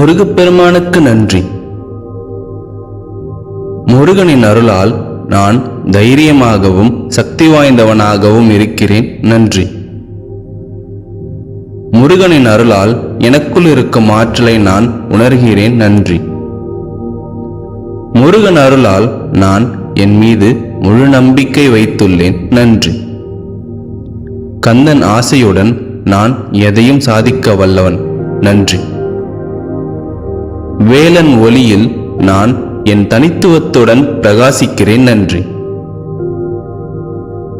முருகப்பெருமானுக்கு நன்றி. முருகனின் அருளால் நான் தைரியமாகவும் சக்தி வாய்ந்தவனாகவும் இருக்கிறேன். நன்றி. முருகனின் அருளால் எனக்குள் இருக்கும் ஆற்றலை நான் உணர்கிறேன். நன்றி. முருகன் அருளால் நான் என் மீது முழு நம்பிக்கை வைத்துள்ளேன். நன்றி. கந்தன் ஆசையுடன் நான் எதையும் சாதிக்க வல்லவன். நன்றி. வேலன் ஒளியில் நான் என் தனித்துவத்துடன் பிரகாசிக்கிறேன் நன்றி.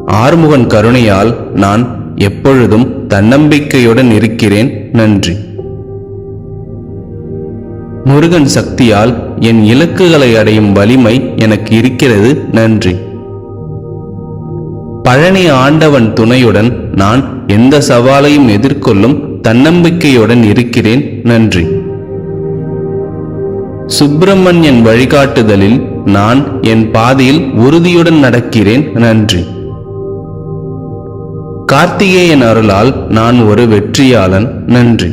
ஆறுமுகன் கருணையால் நான் எப்பொழுதும் தன்னம்பிக்கையுடன் இருக்கிறேன் நன்றி. முருகன் சக்தியால் என் இலக்குகளை அடையும் வலிமை எனக்கு இருக்கிறது நன்றி. பழனி ஆண்டவன் துணையுடன் நான் எந்த சவாலையும் எதிர்கொள்ளும் தன்னம்பிக்கையுடன் இருக்கிறேன் நன்றி. சுப்பிரமணியன் வழிகாட்டுதலில் நான் என் பாதையில் உறுதியுடன் நடக்கிறேன். நன்றி. கார்த்திகேயன் அருளால் நான் ஒரு வெற்றியாளன். நன்றி.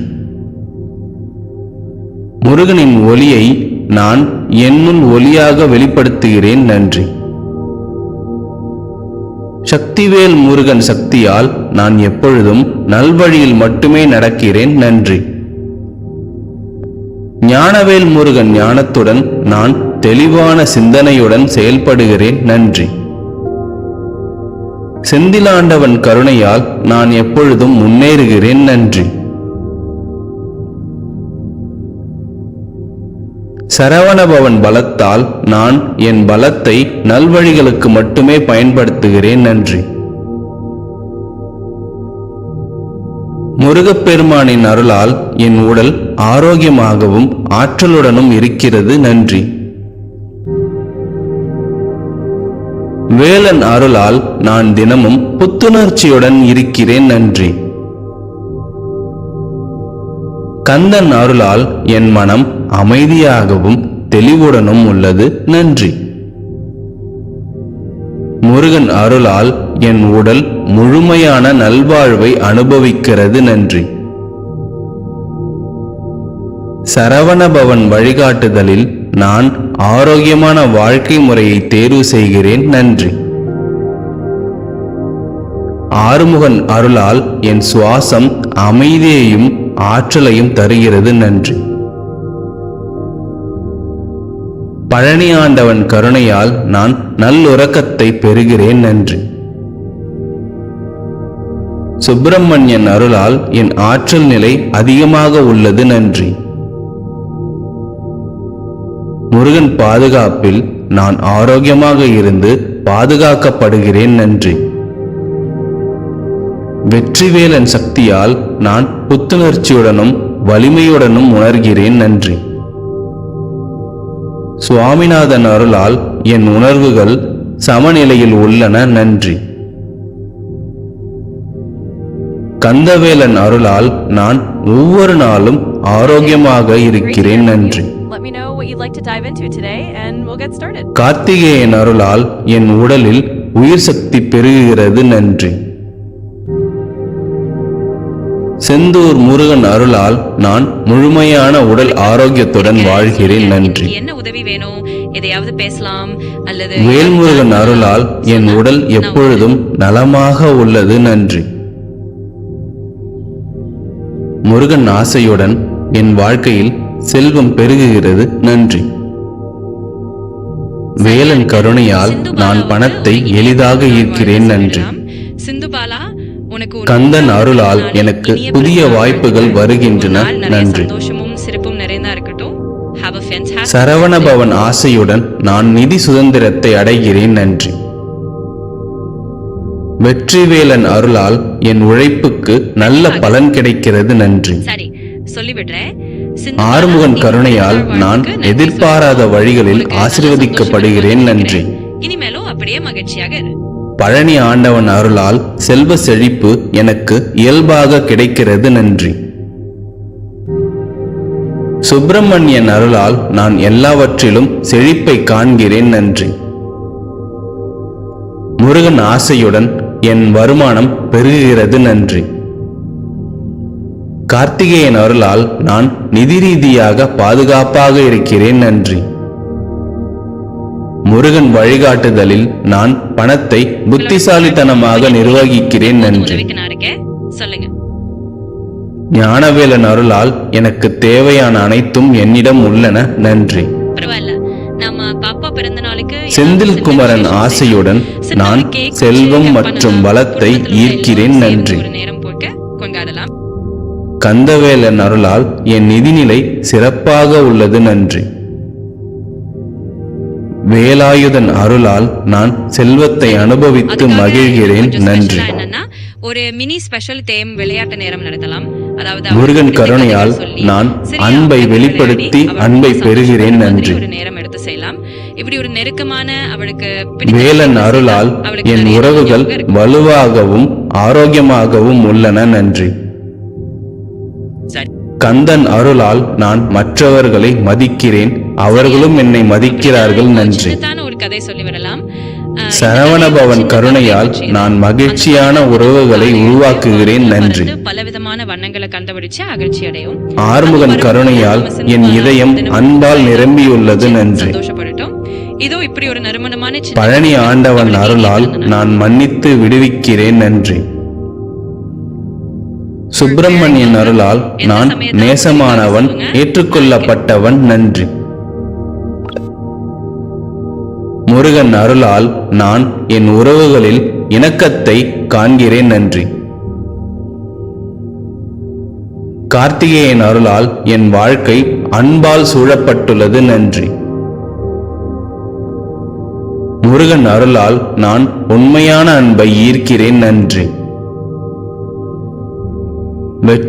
முருகனின் ஒளியை நான் என்னுள் ஒளியாக வெளிப்படுத்துகிறேன். நன்றி. சக்திவேல் முருகன் சக்தியால் நான் எப்பொழுதும் நல்வழியில் மட்டுமே நடக்கிறேன். நன்றி. ஞானவேல் முருகன் ஞானத்துடன் நான் தெளிவான சிந்தனையுடன் செயல்படுகிறேன். நன்றி. செந்திலாண்டவன் கருணையால் நான் எப்பொழுதும் முன்னேறுகிறேன். நன்றி. சரவணபவன் பலத்தால் நான் என் பலத்தை நல்வழிகளுக்கு மட்டுமே பயன்படுத்துகிறேன். நன்றி. முருகப்பெருமானின் அருளால் என் உடல் ஆரோக்கியமாகவும் ஆற்றலுடனும் இருக்கிறது. நன்றி. வேலன் அருளால் நான் தினமும் புத்துணர்ச்சியுடன் இருக்கிறேன். நன்றி. கந்தன் அருளால் என் மனம் அமைதியாகவும் தெளிவுடனும் உள்ளது. நன்றி. முருகன் அருளால் என் உடல் முழுமையான நல்வாழ்வை அனுபவிக்கிறது நன்றி. சரவணபவன் வழிகாட்டுதலில் நான் ஆரோக்கியமான வாழ்க்கை முறையை தேர்வு செய்கிறேன் நன்றி. ஆறுமுகன் அருளால் என் சுவாசம் அமைதியையும் ஆற்றலையும் தருகிறது நன்றி. பழனி ஆண்டவன் கருணையால் நான் நல்லுறக்கத்தை பெறுகிறேன் நன்றி. சுப்பிரமணியன் அருளால் என் ஆற்றல் நிலை அதிகமாக உள்ளது நன்றி. முருகன் பாதுகாப்பில் நான் ஆரோக்கியமாக இருந்து பாதுகாக்கப்படுகிறேன் நன்றி. வெற்றிவேலன் சக்தியால் நான் புத்துணர்ச்சியுடனும் வலிமையுடனும் உணர்கிறேன் நன்றி. சுவாமிநாதன் அருளால் என் உணர்வுகள் சமநிலையில் உள்ளன நன்றி. கந்தவேலன் அருளால் நான் ஒவ்வொரு நாளும் ஆரோக்கியமாக இருக்கிறேன் நன்றி. கார்த்திகேயன் அருளால் என் உடலில் உயிர் சக்தி பெருகுகிறது நன்றி. செந்தூர் முருகன் அருளால் நான் முழுமையான உடல் ஆரோக்கியத்துடன் வாழ்கிறேன். நன்றி. என்ன உதவி வேணும்? எதையாவது பேசலாம் அல்லது வேல்முருகன் அருளால் என் உடல் எப்பொழுதும் நலமாக உள்ளது. நன்றி. முருகன் ஆசையுடன் என் வாழ்க்கையில் செல்வம் பெருகுகிறது. நன்றி. வேலன் கருணையால் நான் பணத்தை எளிதாக ஈர்க்கிறேன். நன்றி. சொல்லிடலாம். கந்தன் அருளால் எனக்கு புதிய வாய்ப்புகள். வருகின்றன. நன்றி. சிறப்பும் நிறைந்தா இருக்கட்டும் சரவணபவன் ஆசையுடன் நான் நிதி சுதந்திரத்தை அடைகிறேன் நன்றி வெற்றிவேலன் அருளால் என் உழைப்புக்கு நல்ல பலன் கிடைக்கிறது நன்றி ஆறுமுகன் கருணையால் நான் எதிர்பாராத. வழிகளில் ஆசீர்வதிக்கப்படுகிறேன் நன்றி. இனிமேலும் அப்படியே மகிழ்ச்சியாக பழனி ஆண்டவன் அருளால் செல்வ செழிப்பு எனக்கு இயல்பாக கிடைக்கிறது நன்றி. சுப்பிரமணியன் அருளால் நான் எல்லாவற்றிலும் செழிப்பை காண்கிறேன் நன்றி. முருகன் ஆசையுடன் என் வருமானம் பெருகுகிறது நன்றி. கார்த்திகேயன் அருளால் நான் நிதி ரீதியாக பாதுகாப்பாக இருக்கிறேன் நன்றி. முருகன் வழிகாட்டுதலில் நான் பணத்தை புத்திசாலித்தனமாக நிர்வகிக்கிறேன் நன்றி. சொல்லுங்க. ஞானவேலன் அருளால் எனக்கு தேவையான அனைத்தும் என்னிடம் உள்ளன. நன்றி. செந்தில் குமரன் ஆசையுடன் நான் செல்வம் மற்றும் வளத்தை ஈர்க்கிறேன் நன்றி. கந்தவேலன் அருளால் என் நிதிநிலை சிறப்பாக உள்ளது. நன்றி. வேலாயுதன் அருளால் நான் செல்வத்தை அனுபவித்து மகிழ்கிறேன். நன்றி. ஒரு மினி ஸ்பெஷல் தேம் விளையாட்டு நேரம் நடத்தலாம். அதாவது முருகன் கருணையால் நான் அன்பை வெளிப்படுத்தி அன்பை பெறுகிறேன். நன்றி. ஒரு நேரம் எடுத்து செய்யலாம். இப்படி ஒரு நெருக்கமான அவளுக்கு வேலன் அருளால் என் உறவுகள். வலுவாகவும் ஆரோக்கியமாகவும் உள்ளன. நன்றி. சரி. கந்தன் அருளால் நான் மற்றவர்களை மதிக்கிறேன். அவர்களும் என்னை மதிக்கிறார்கள் நன்றி. கதை சொல்லி வரலாம் அஹ், இந்த சரவணபவன் கதை கருணையால் நான் மகிழ்ச்சியான உறவுகளை உருவாக்குகிறேன் நன்றி. பலவிதமான வண்ணங்களை கண்டுபிடிச்சு அகழ்ச்சி அடையும். ஆறுமுகன் கருணையால் என் இதயம் அன்பால் நிரம்பியுள்ளது நன்றி. இதோ இப்படி ஒரு நறுமணமான பழனி ஆண்டவன் அருளால் நான் மன்னித்து விடுவிக்கிறேன் நன்றி. சுப்பிரமணியன் அருளால் நான் நேசமானவன் ஏற்றுக்கொள்ளப்பட்டவன் நன்றி. முருகன் அருளால் நான் என் உறவுகளில் இணக்கத்தை காண்கிறேன் நன்றி. கார்த்திகேயன் அருளால் என் வாழ்க்கை அன்பால் சூழப்பட்டுள்ளது நன்றி. முருகன் அருளால் நான் உண்மையான அன்பை ஈர்க்கிறேன் நன்றி. வெற்றி